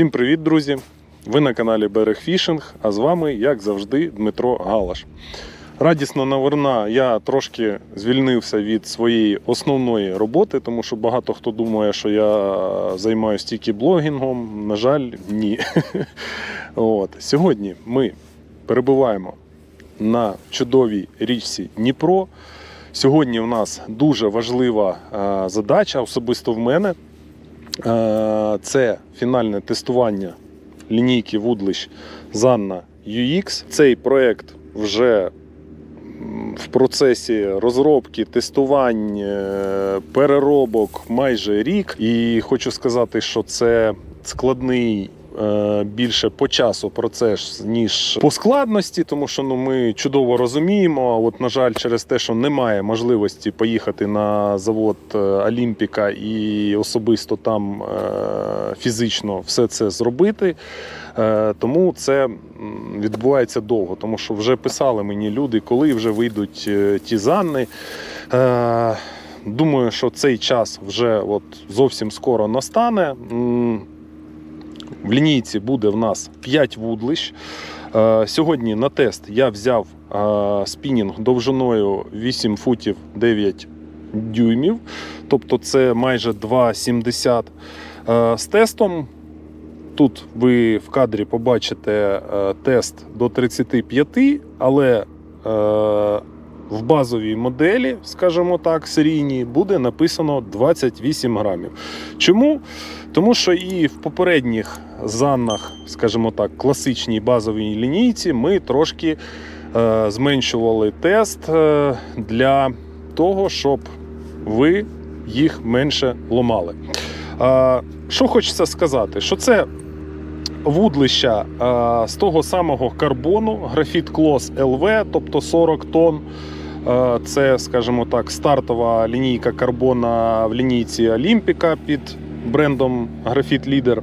Всім привіт, друзі! Ви на каналі Берег Фішинг, а з вами, як завжди, Дмитро Галаш. Радісна новина, я трошки звільнився від своєї основної роботи, тому що багато хто думає, що я займаюся тільки блогінгом. На жаль, ні. От. Сьогодні ми перебуваємо на чудовій річці Дніпро. Сьогодні у нас дуже важлива е, задача, особисто в мене. Е, Це фінальне тестування лінійки вудлищ Zanna UX. Цей проект вже в процесі розробки, тестувань, переробок майже рік. І хочу сказати, що це складний. Е, Більше по часу процес, ніж по складності, тому що ну ми чудово розуміємо. а От, на жаль, через те, що немає можливості поїхати на завод е, Олімпіка і особисто там е, фізично все це зробити. Тому це відбувається довго, тому що вже писали мені люди, коли вже вийдуть ті занни. Думаю, що цей час вже от зовсім скоро настане. В лінійці буде в нас 5 вудлищ. Е, Сьогодні на тест я взяв е, спінінг довжиною 8 футів 9 дюймів, тобто це майже 2,70 Е, з тестом. Тут ви в кадрі побачите тест до 35, але в базовій моделі, скажімо так, серійній, буде написано 28 грамів. Чому? Тому що і в попередніх заннах, скажімо так, класичній базовій лінійці ми трошки е, зменшували тест е, для того, щоб ви їх менше ломали. Е, що хочеться сказати, що це вудлища е, з того самого карбону, графіт Клос LV, тобто 40 тонн. Е, Це, скажімо так, стартова лінійка карбона в лінійці Олімпіка під брендом Графіт Лідер.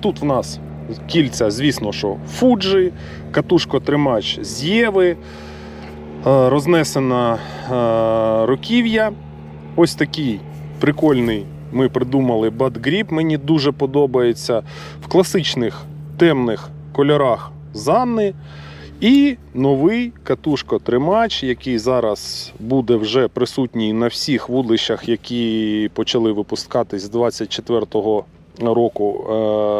Тут в нас кільця, звісно, що Fuji, катушко-тримач з Єви, рознесена руків'я. Ось такий прикольний ми придумали Grip, мені дуже подобається. В класичних темних кольорах Занни. І новий катушко-тримач, який зараз буде вже присутній на всіх вудлищах, які почали випускатись з 24-го року е,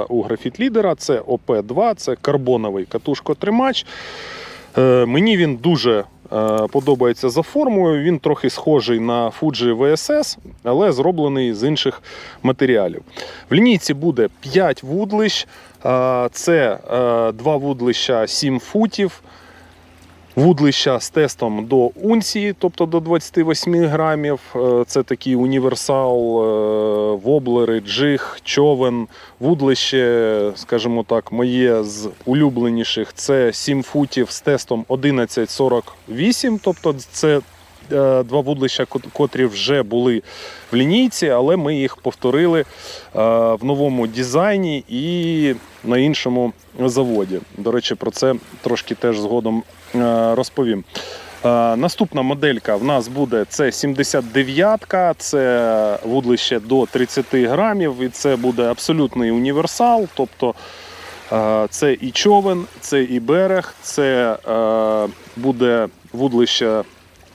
у графіт лідера. Це ОП-2, це карбоновий катушко-тримач. Е, Мені він дуже подобається за формою. Він трохи схожий на Fuji VSS, але зроблений з інших матеріалів. В лінійці буде 5 вудлищ. Е, Це е, два вудлища 7 футів. Вудлища з тестом до унції, тобто до 28 грамів. Е, Це такий універсал, е, воблери, джиг, човен. Вудлище, скажімо так, моє з улюбленіших це 7 футів з тестом 11,48. Тобто це два вудлища, котрі вже були в лінійці, але ми їх повторили е, в новому дизайні і на іншому заводі. До речі, про це трошки теж згодом е, розповім. Е, Наступна моделька в нас буде це 79 це вудлище до 30 грамів, і це буде абсолютний універсал. Тобто е, це і човен, це і берег, це е, буде вудлище.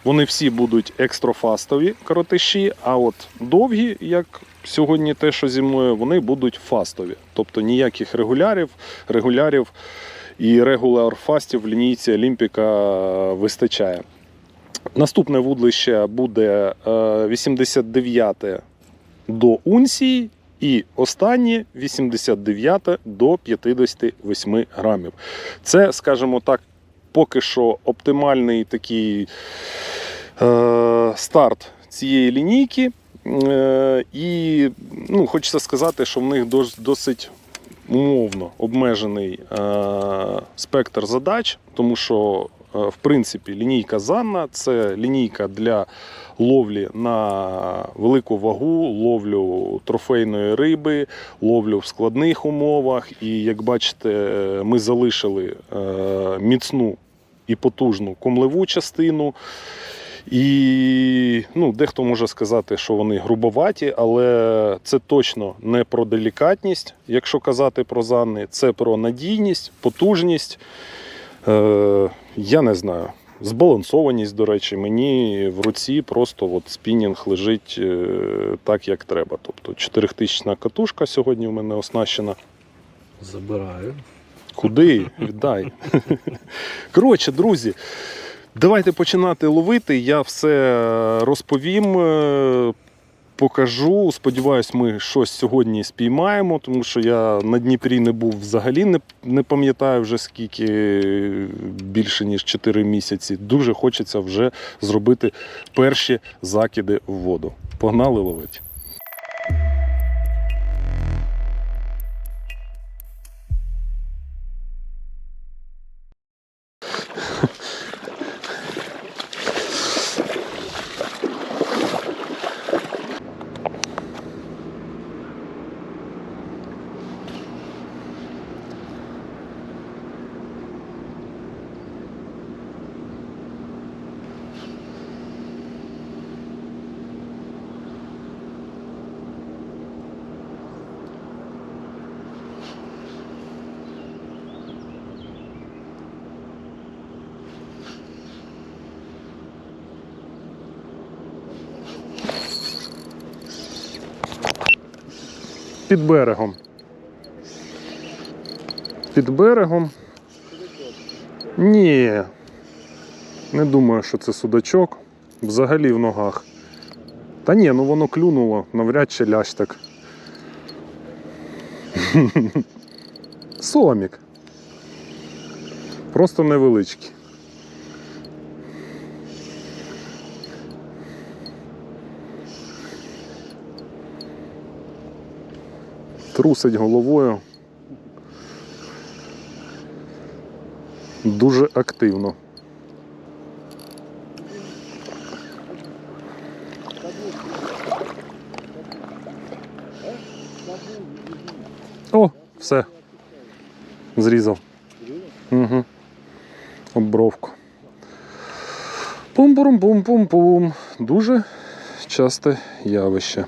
Вони всі будуть екстрофастові коротиші, а от довгі, як сьогодні те, що зі мною, вони будуть фастові. Тобто ніяких регулярів, регулярів і регуляр фастів в лінійці Олімпіка вистачає. Наступне вудлище буде е, 89 до унції. І останнє 89 до 58 грамів. Це, скажімо так, поки що оптимальний такий е, старт цієї лінійки. Е, і ну, хочеться сказати, що в них досить умовно обмежений е, спектр задач, тому що, е, в принципі, лінійка Занна це лінійка для ловлі на велику вагу, ловлю трофейної риби, ловлю в складних умовах. І як бачите, ми залишили е, міцну і потужну комлеву частину. І ну, дехто може сказати, що вони грубоваті, але це точно не про делікатність, якщо казати про Занни, це про надійність, потужність. Е, я не знаю. Збалансованість, до речі, мені в руці просто от спінінг лежить е, так, як треба. Тобто 4000 катушка сьогодні в мене оснащена. Забираю. Куди? Віддай. Коротше, друзі, давайте починати ловити. Я все розповім, е, покажу. Сподіваюсь, ми щось сьогодні спіймаємо, тому що я на Дніпрі не був взагалі, не, не пам'ятаю вже скільки більше ніж 4 місяці. Дуже хочеться вже зробити перші закиди в воду. Погнали ловити. Під берегом. Під берегом. Ні. Не думаю, що це судачок. Взагалі в ногах. Та ні, ну воно клюнуло, навряд чи лящ так. Сомік. Просто невеличкий. Трусить головою. Дуже активно. О, все. Зрізав. Угу. Оббровку. Пум-пум-пум-пум-пум. Дуже часте явище.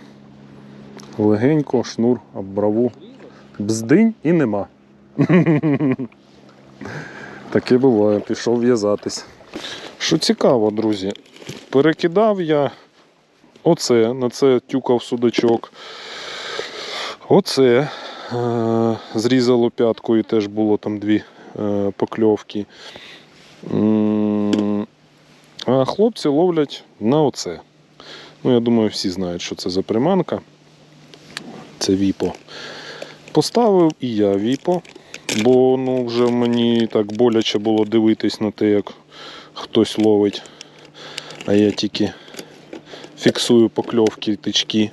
Легенько, шнур, оббраву. Бздинь і нема. Таке буває, пішов в'язатись. Що цікаво, друзі, перекидав я оце, на це тюкав судачок. Оце е- зрізало п'ятку і теж було там дві е- покльовки. А хлопці ловлять на оце. Ну, я думаю, всі знають, що це за приманка. Це віпо. Поставив і я віпо, бо ну, вже мені так боляче було дивитись на те, як хтось ловить, а я тільки фіксую покльовки, тички.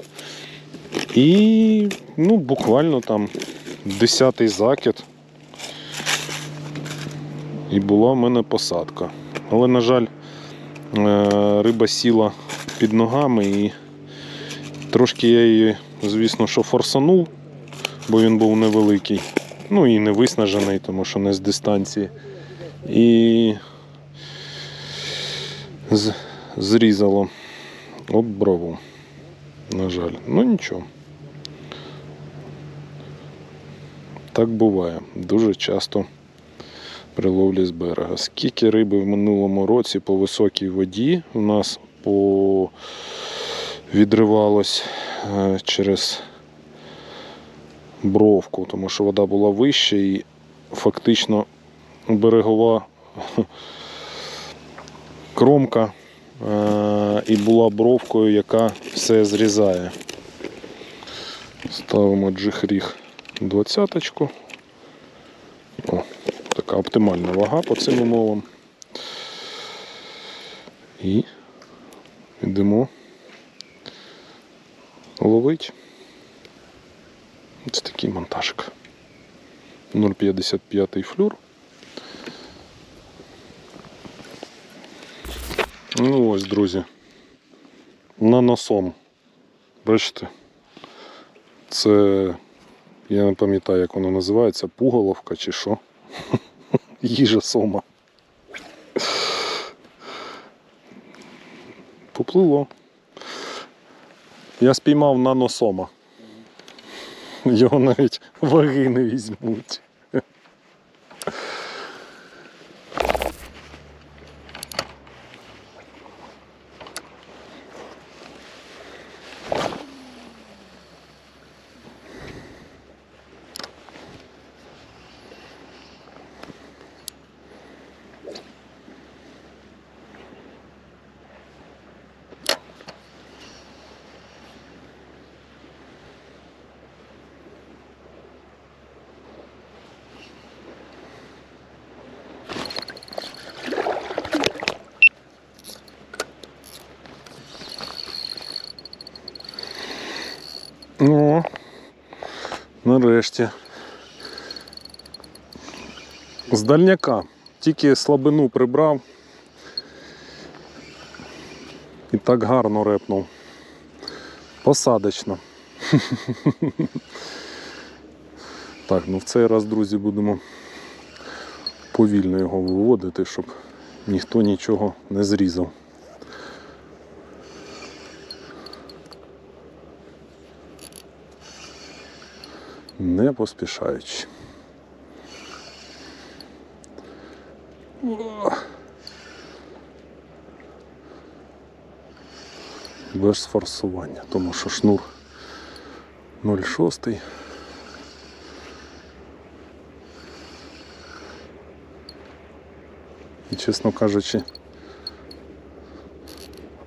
І ну, буквально там десятий закид. І була в мене посадка. Але, на жаль, е, риба сіла під ногами і трошки я її, звісно, що форсанув, бо він був невеликий. Ну і не виснажений, тому що не з дистанції. І з- зрізало об брову. На жаль. Ну нічого. Так буває. Дуже часто при ловлі з берега. Скільки риби в минулому році по високій воді у нас по... відривалось через бровку, тому що вода була вища і фактично берегова кромка е, і була бровкою, яка все зрізає. Ставимо джихріг двадцяточку. О, така оптимальна вага по цим умовам. І йдемо ловить. Ось такий монтажик. 0,55 флюр. Ну ось, друзі. На носом. Бачите? Це, я не пам'ятаю, як воно називається, пуголовка чи що. Їжа сома. Поплило. Я спіймав наносома. Його навіть ваги не візьмуть. О, нарешті. З дальняка. Тільки слабину прибрав. І так гарно репнув. Посадочно. Так, ну в цей раз, друзі, будемо повільно його виводити, щоб ніхто нічого не зрізав. Не поспішаючи. Без форсування, тому що шнур 0,6. І, чесно кажучи,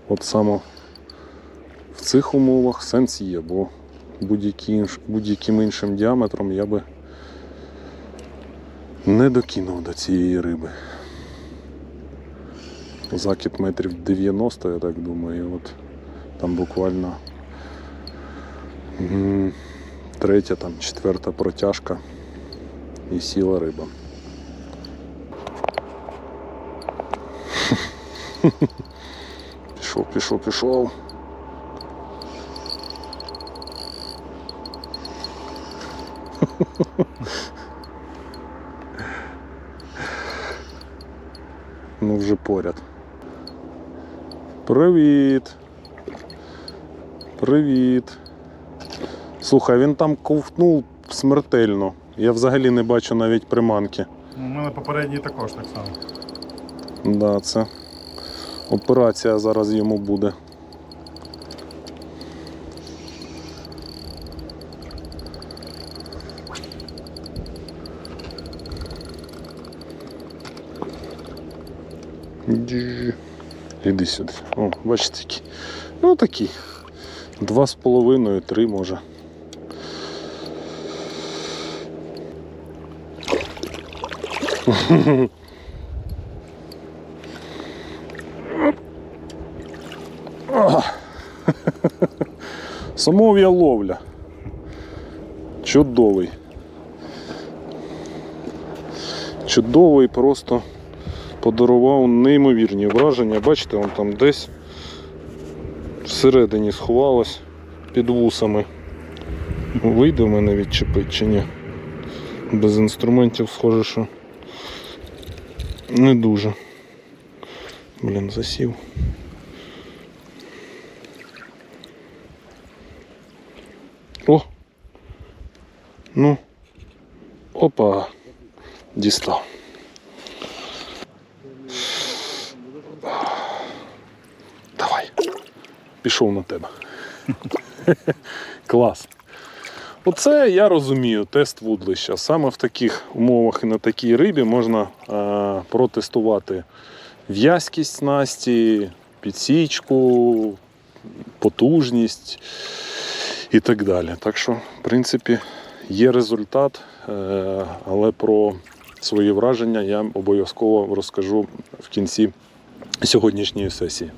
от саме в цих умовах сенс є, бо будь-яким іншим діаметром я би не докинув до цієї риби. Закид метрів 90, я так думаю, і от там буквально м, третя, там, четверта протяжка і сіла риба. Пішов, пішов, пішов. Ну вже поряд. Привіт. Привіт. Слухай, він там ковтнув смертельно. Я взагалі не бачу навіть приманки. У мене попередній також так само. Да, це операція зараз йому буде. Дж. Іди сюди. О, бачите, які. Ну такі. Два з половиною, три може. Самов'я ловля. Чудовий. Чудовий просто подарував неймовірні враження. Бачите, он там десь всередині сховалось під вусами. Вийде в мене відчепить чи ні? Без інструментів схоже, що не дуже. Блін, засів. О! Ну. Опа. Дістав. Пішов на тебе. Клас. Оце я розумію, тест вудлища. Саме в таких умовах і на такій рибі можна е, протестувати в'язкість снасті, підсічку, потужність і так далі. Так що, в принципі, є результат, е, але про свої враження я обов'язково розкажу в кінці сьогоднішньої сесії.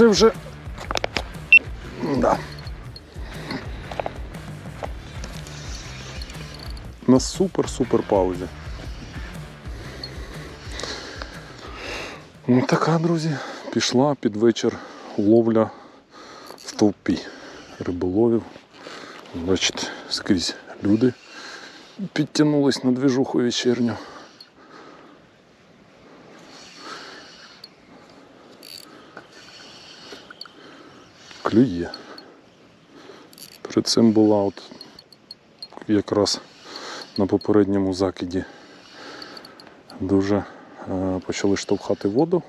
Це вже. Да. На супер-супер паузі. Ну така, друзі, пішла під вечір ловля в толпі риболовів. Бачите, скрізь люди підтягнулись на двіжуху вечірню. Клює. Перед цим була от якраз на попередньому закиді дуже е, почали штовхати воду,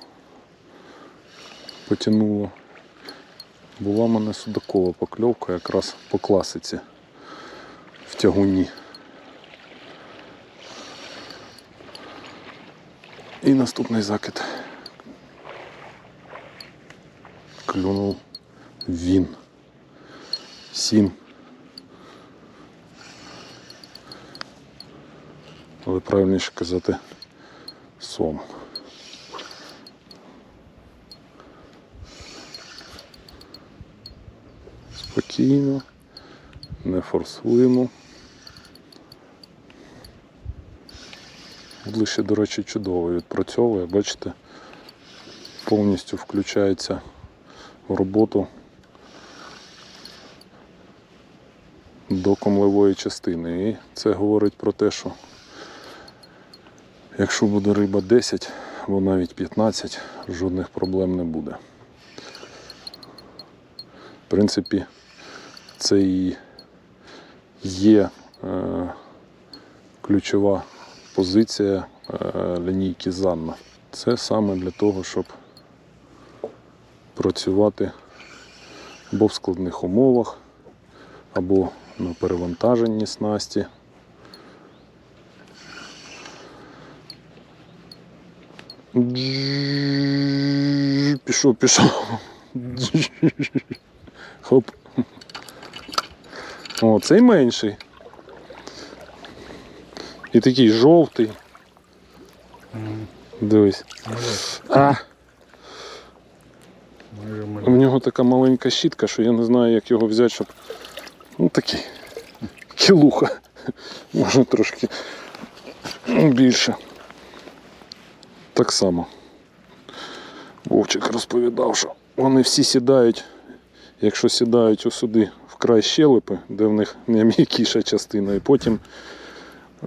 потягнуло. Була в мене судакова покльовка якраз по класиці в тягуні. І наступний закид. Клюнув він. Сім. Але правильніше казати сом. Спокійно, не форсуємо. Ближче, до речі, чудово відпрацьовує, бачите, повністю включається в роботу до комлевої частини. І це говорить про те, що якщо буде риба 10 або навіть 15, жодних проблем не буде. В принципі, це і є е, ключова позиція е, лінійки Занна. Це саме для того, щоб працювати або в складних умовах, або на перевантаженні снасті. Пішов, пішов. Хоп. О, цей менший. І такий жовтий. Дивись. А, у нього така маленька щітка, що я не знаю, як його взяти, щоб. Ну такий. Кілуха. Може трошки більше. Так само. Вовчик розповідав, що вони всі сідають, якщо сідають усюди в край щелепи, де в них найм'якіша частина, і потім,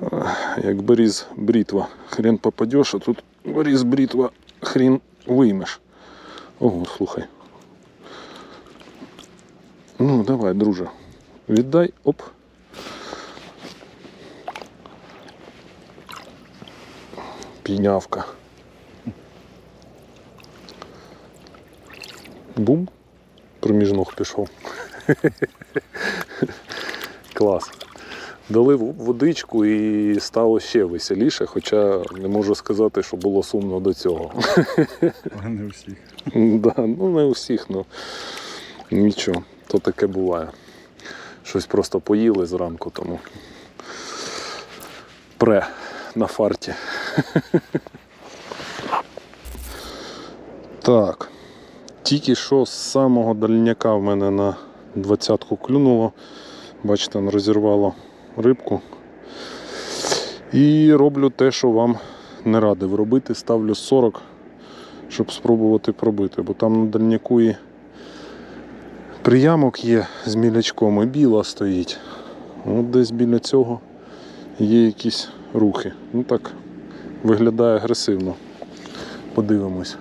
е, як беріз брітва, хрен попадеш, а тут беріз брітва, хрін виймеш. Ого, слухай. Ну, давай, друже. Віддай, оп. Пінявка. Бум. Проміж ног пішов. Клас. Дали водичку і стало ще веселіше, хоча не можу сказати, що було сумно до цього. Але не всіх. Да, ну не у всіх, ну нічого, то таке буває. Щось просто поїли зранку, тому пре на фарті. Так. Тільки що з самого дальняка в мене на двадцятку клюнуло. Бачите, розірвало рибку. І роблю те, що вам не радив робити. Ставлю 40 щоб спробувати пробити, бо там на дальняку і приямок є з мілячком, і біла стоїть. От десь біля цього є якісь рухи. Ну так, виглядає агресивно. Подивимось.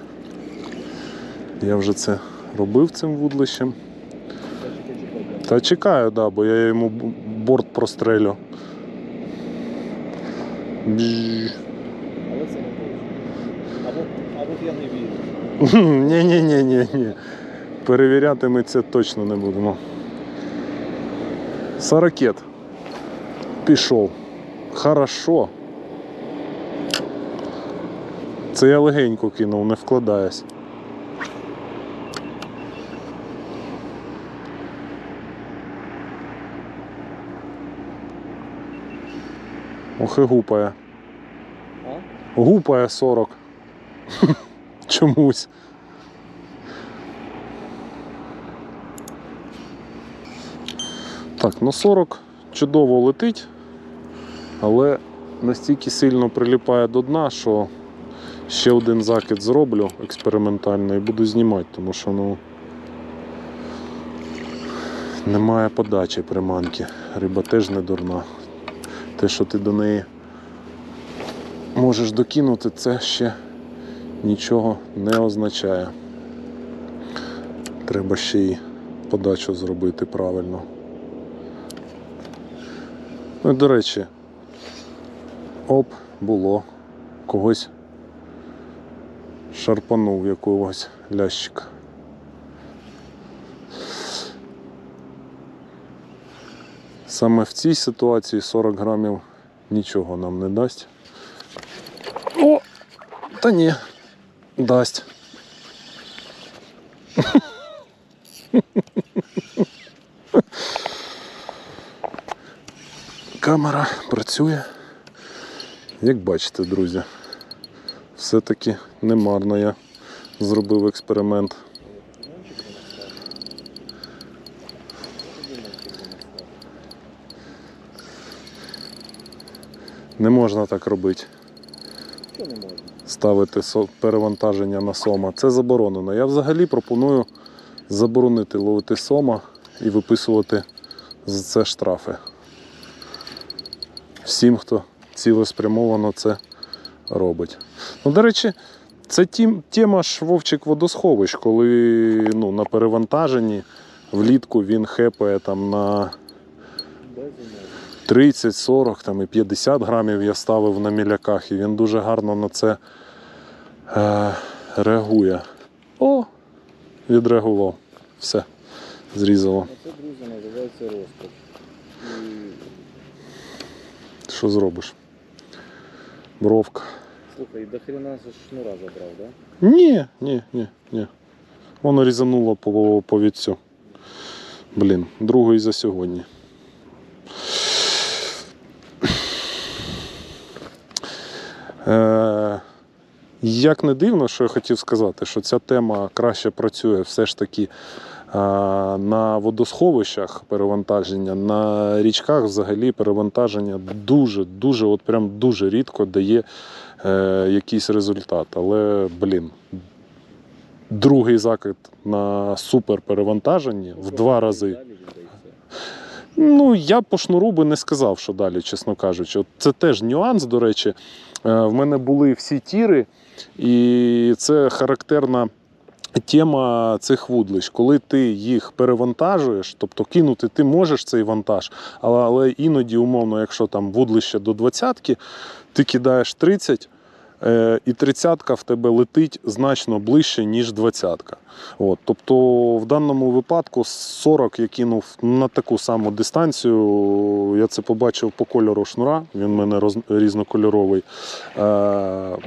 Я вже це робив цим вудлищем. Та чекаю, да, бо я йому борт прострелю. Бжж. Але це не точно. Або, або я не вірю. Ні, ні, ні, ні, ні. Перевіряти ми це точно не будемо. Сорокет. Пішов. Хорошо. Це я легенько кинув, не вкладаясь. Ох і гупає. Гупає 40. Чомусь. Ну 40 чудово летить, але настільки сильно приліпає до дна, що Ще один закид зроблю експериментально і буду знімати, тому що ну, немає подачі приманки. Риба теж не дурна. Те, що ти до неї можеш докинути, це ще нічого не означає. Треба ще й подачу зробити правильно. Ну, до речі, оп, було. Когось шарпанув якогось лящика. Саме в цій ситуації 40 грамів нічого нам не дасть. О! Та ні, дасть. Камера працює. Як бачите, друзі, все-таки немарно я зробив експеримент. Не можна так робити. Ставити перевантаження на сома. Це заборонено. Я взагалі пропоную заборонити ловити сома і виписувати за це штрафи. Всім, хто цілеспрямовано це робить. Ну, до речі, це тема ж Вовчик водосховищ, коли ну, на перевантаженні влітку він хепає там на 30, 40 там, і 50 грамів я ставив на міляках, і він дуже гарно на це е, реагує. О, відреагував. Все, зрізало. Це, друзі, називається розпач. Що зробиш? Бровка. слухай, до хрена же шнура забрав, да? Ні, ні, ні, ні. Воно різануло по, по вітцю. Блін, другий за сьогодні. Е, як не дивно, що я хотів сказати, що ця тема краще працює все ж таки на водосховищах перевантаження, на річках взагалі перевантаження дуже, дуже, от прям дуже рідко дає е, якийсь результат. Але, блін, другий закид на суперперевантаженні в два рази. Ну, я по шнуру би не сказав, що далі, чесно кажучи. От це теж нюанс, до речі. Е, В мене були всі тіри, і це характерна тема цих вудлищ. Коли ти їх перевантажуєш, тобто кинути ти можеш цей вантаж, але, іноді, умовно, якщо там вудлище до двадцятки, ти кидаєш 30. Е, І тридцятка в тебе летить значно ближче, ніж двадцятка. Тобто в даному випадку 40 я кинув на таку саму дистанцію. Я це побачив по кольору шнура, він в мене роз, різнокольоровий. Е,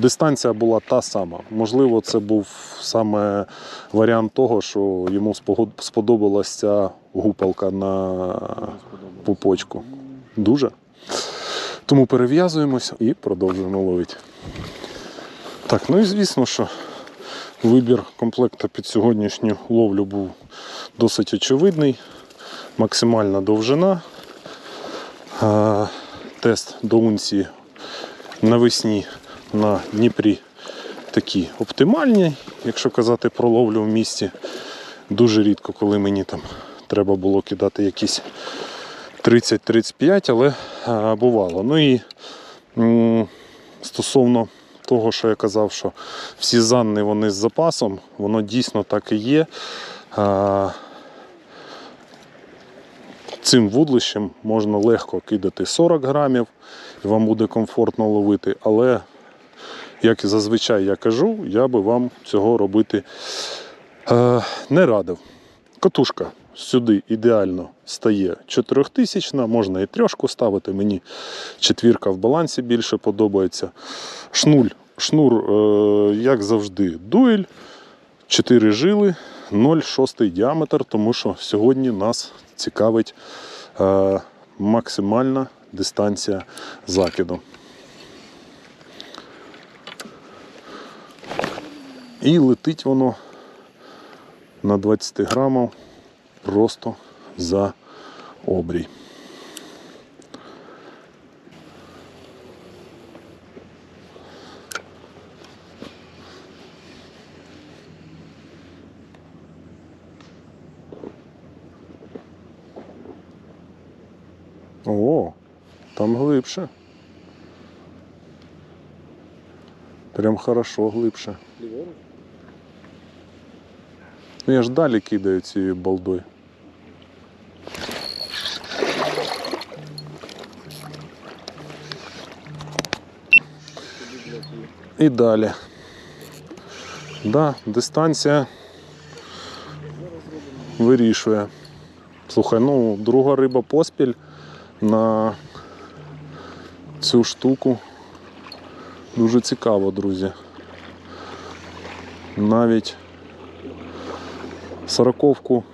дистанція була та сама. Можливо, це був саме варіант того, що йому сподобалася ця гупалка на пупочку. Дуже. Тому перев'язуємось і продовжуємо ловити. Так, ну і звісно, що вибір комплекта під сьогоднішню ловлю був досить очевидний. Максимальна довжина. Тест до унції навесні на Дніпрі такі оптимальні, якщо казати про ловлю в місті. Дуже рідко, коли мені там треба було кидати якісь 30-35, але бувало. Ну і стосовно того, що я казав, що всі занни вони з запасом, воно дійсно так і є. Цим вудлищем можна легко кидати 40 грамів, і вам буде комфортно ловити, але, як і зазвичай я кажу, я би вам цього робити е, не радив. Катушка сюди ідеально стає 4000, можна і трьошку ставити. Мені четвірка в балансі більше подобається. Шнуль, шнур, е, як завжди, дуель, 4 жили, 0,6 діаметр, тому що сьогодні нас цікавить е, максимальна дистанція закиду. І летить воно на 20 грамів просто за обрій. О, там глибше. Прям хорошо глибше. Ну, я ж далі кидаю цією балдою. І далі. Да, дистанція вирішує. Слухай, ну, друга риба поспіль на цю штуку. Дуже цікаво, друзі. Навіть сороковку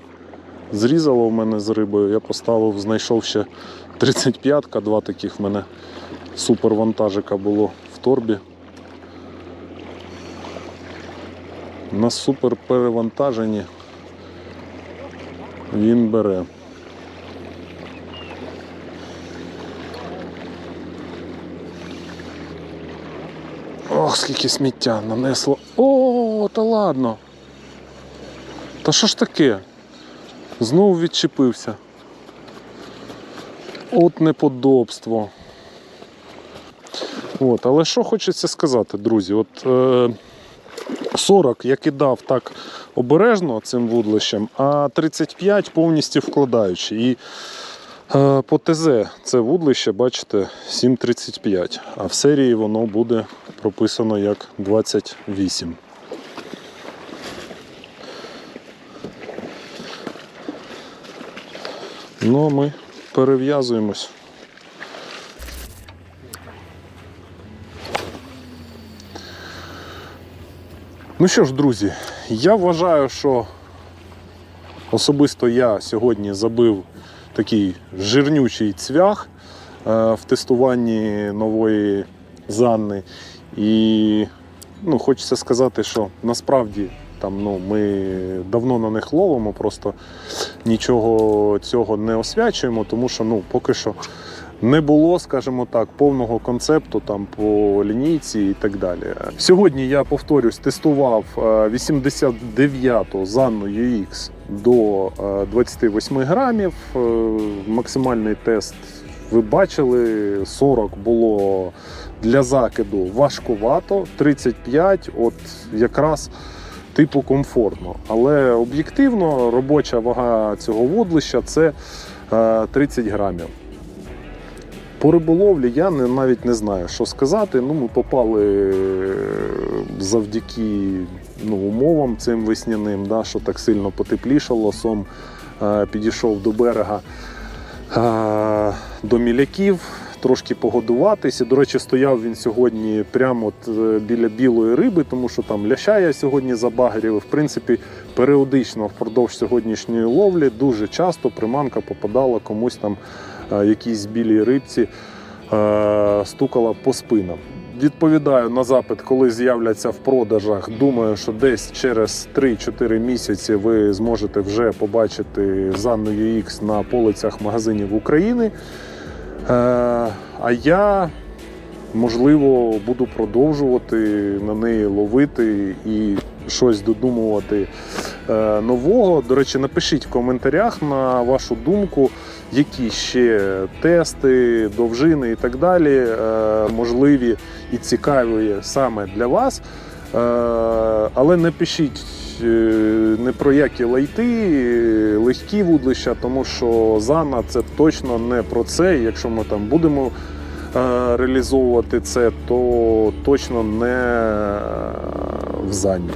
зрізало в мене з рибою. Я поставив, знайшов ще 35-ка, два таких в мене супервантажика було в торбі. На супер перевантаженні він бере. Ох, скільки сміття нанесло. О, та ладно. Та що ж таке? Знову відчепився. От неподобство. От, але що хочеться сказати, друзі? От е, 40 я кидав так обережно цим вудлищем, а 35 повністю вкладаючи. І е, по ТЗ це вудлище, бачите, 7,35, а в серії воно буде прописано як 28. Ну, а ми перев'язуємось. Ну що ж, друзі, я вважаю, що особисто я сьогодні забив такий жирнючий цвях е, в тестуванні нової Занни. І ну, хочеться сказати, що насправді там, ну, ми давно на них ловимо, просто нічого цього не освячуємо, тому що ну, поки що не було, скажімо так, повного концепту там по лінійці і так далі. Сьогодні я повторюсь, тестував е, 89-ту Занну UX до е, 28 грамів. Е, Максимальний тест ви бачили, 40 було для закиду важкувато, 35 от якраз типу комфортно. Але об'єктивно робоча вага цього вудлища це е, 30 грамів. По риболовлі я не, навіть не знаю, що сказати. Ну, ми попали е, завдяки ну, умовам цим весняним, да, що так сильно потеплішало, сом е, підійшов до берега е, до міляків, трошки погодуватися. До речі, стояв він сьогодні прямо от е, біля білої риби, тому що там ляща я сьогодні забагрів. В принципі, періодично впродовж сьогоднішньої ловлі дуже часто приманка попадала комусь там якійсь білій рибці, е, стукала по спинам. Відповідаю на запит, коли з'являться в продажах. Думаю, що десь через 3-4 місяці ви зможете вже побачити Занну UX на полицях магазинів України. Е, а я, можливо, буду продовжувати на неї ловити і щось додумувати е, нового. До речі, напишіть в коментарях на вашу думку, які ще тести, довжини і так далі е, можливі і цікаві саме для вас. Е, Але не пишіть не про які лайти, легкі вудлища, тому що Зана це точно не про це. Якщо ми там будемо е, реалізовувати це, то точно не в Зані.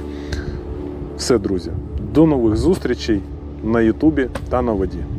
Все, друзі, до нових зустрічей на Ютубі та на воді.